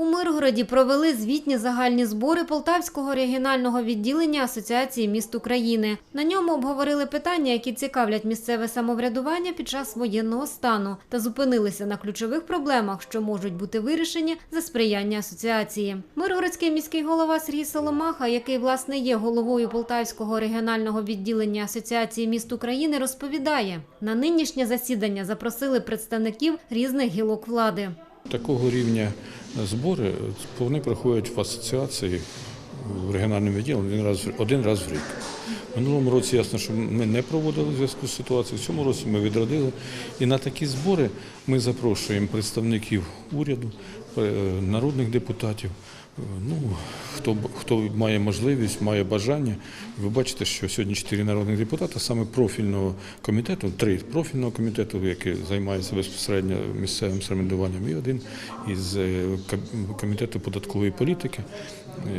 У Миргороді провели звітні загальні збори Полтавського регіонального відділення Асоціації міст України. На ньому обговорили питання, які цікавлять місцеве самоврядування під час воєнного стану, та зупинилися на ключових проблемах, що можуть бути вирішені за сприяння асоціації. Миргородський міський голова Сергій Соломаха, який власне є головою Полтавського регіонального відділення Асоціації міст України, розповідає: на нинішнє засідання запросили представників різних гілок влади. Такого рівня збори вони проходять в асоціації в регіональному відділі один раз, один раз в рік. Минулому році ясно, що ми не проводили зв'язку з ситуацією. В цьому році ми відродили. І на такі збори ми запрошуємо представників уряду, народних депутатів. е, Ну, хто, хто має можливість, має бажання. Ви бачите, що сьогодні чотири народних депутата саме профільного комітету, три профільного комітету, який займається безпосередньо місцевим самоврядуванням, і один із е, комітету податкової політики.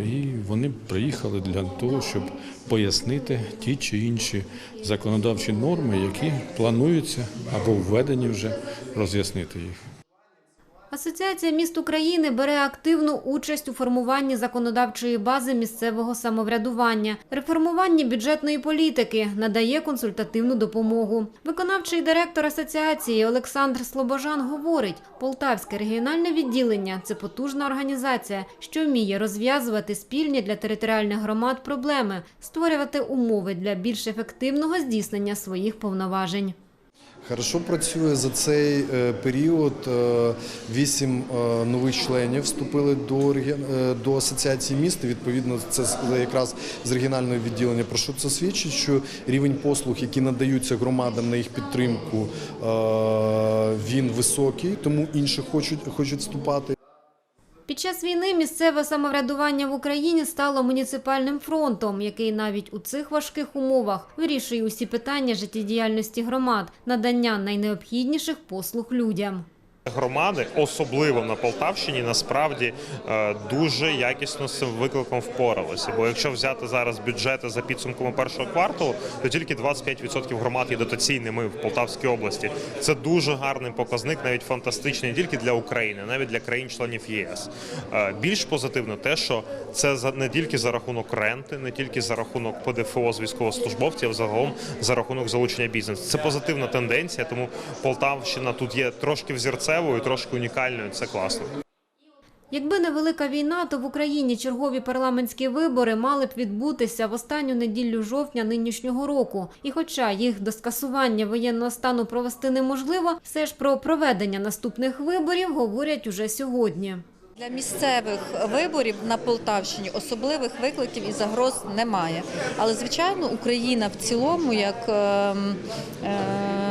І вони приїхали для того, щоб пояснити ті чи інші законодавчі норми, які плануються або введені вже, роз'яснити їх. Асоціація міст України бере активну участь у формуванні законодавчої бази місцевого самоврядування, реформуванні бюджетної політики, надає консультативну допомогу. Виконавчий директор асоціації Олександр Слобожан говорить: Полтавське регіональне відділення це потужна організація, що вміє розв'язувати спільні для територіальних громад проблеми, створювати умови для більш ефективного здійснення своїх повноважень. Хорошо працює за цей е, період. е, Вісім е, нових членів вступили до до асоціації міст. Відповідно, це якраз з регіонального відділення. Про що це свідчить? Що рівень послуг, які надаються громадам на їх підтримку, він високий, тому інші хочуть хочуть вступати. Під час війни місцеве самоврядування в Україні стало муніципальним фронтом, який навіть у цих важких умовах вирішує усі питання життєдіяльності громад, надання найнеобхідніших послуг людям. Громади, особливо на Полтавщині, насправді е, дуже якісно з цим викликом впоралися. Бо якщо взяти зараз бюджети за підсумками першого кварталу, то тільки 25% громад є дотаційними в Полтавській області. Це дуже гарний показник, навіть фантастичний не тільки для України, навіть для країн-членів ЄС. Е, Більш позитивно те, що це не тільки за рахунок ренти, не тільки за рахунок ПДФО з військовослужбовців, а загалом за рахунок залучення бізнесу. Це позитивна тенденція, тому Полтавщина тут є трошки взірцевою, трошки унікальною. Це класно. Якби не велика війна, то в Україні чергові парламентські вибори мали б відбутися в останню неділю жовтня нинішнього року. І хоча їх до скасування воєнного стану провести неможливо, все ж про проведення наступних виборів говорять уже сьогодні. Для місцевих виборів на Полтавщині особливих викликів і загроз немає. Але звичайно, Україна в цілому як ем, ем,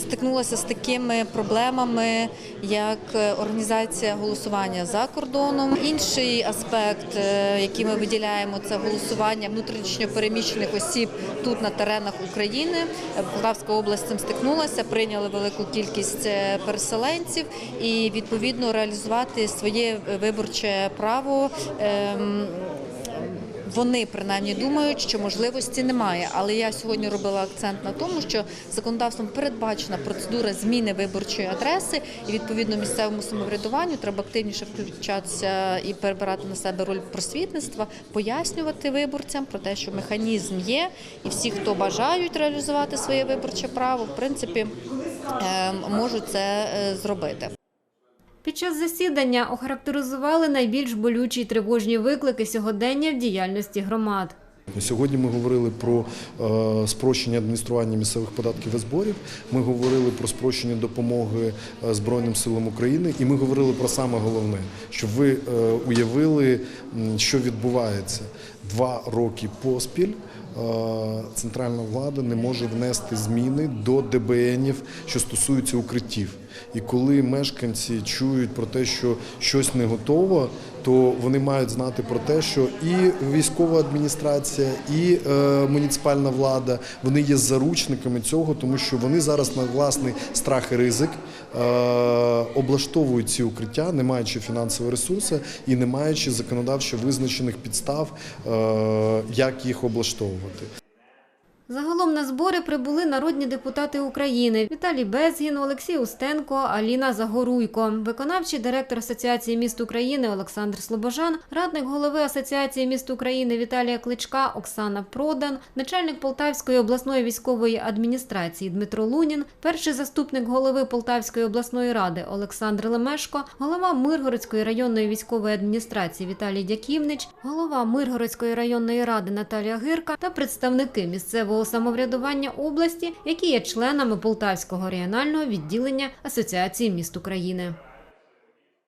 стикнулася з такими проблемами, як е, організація голосування за кордоном. Інший аспект, е, який ми виділяємо, це голосування внутрішньо переміщених осіб тут на теренах України. Е, Полтавська область цим стикнулася, прийняли велику кількість переселенців і відповідно реалізувати своє виборче право. Вони принаймні думають, що можливості немає. Але я сьогодні робила акцент на тому, що законодавством передбачена процедура зміни виборчої адреси, і відповідно місцевому самоврядуванню треба активніше включатися і перебирати на себе роль просвітництва, пояснювати виборцям про те, що механізм є, і всі, хто бажають реалізувати своє виборче право, в принципі ем, можуть це е, зробити. Під час засідання охарактеризували найбільш болючі й тривожні виклики сьогодення в діяльності громад. Сьогодні ми говорили про е, спрощення адміністрування місцевих податків і зборів. Ми говорили про спрощення допомоги е, Збройним силам України, і ми говорили про саме головне, щоб ви е, уявили, що відбувається два роки поспіль. Центральна влада не може внести зміни до ДБНів, що стосуються укриттів. І коли мешканці чують про те, що щось не готово, то вони мають знати про те, що і військова адміністрація, і е, муніципальна влада вони є заручниками цього, тому що вони зараз на власний страх і ризик е, облаштовують ці укриття, не маючи фінансові ресурси і не маючи законодавчо визначених підстав, е, як їх облаштовувати. Загалом на збори прибули народні депутати України Віталій Безгін, Олексій Устенко, Аліна Загоруйко, виконавчий директор Асоціації міст України Олександр Слобожан, радник голови Асоціації міст України Віталія Кличка Оксана Продан, начальник Полтавської обласної військової адміністрації Дмитро Лунін, перший заступник голови Полтавської обласної ради Олександр Лемешко, голова Миргородської районної військової адміністрації Віталій Дяківнич, голова Миргородської районної ради Наталія Гирка та представники місцевого самоврядування області, які є членами Полтавського регіонального відділення Асоціації міст України.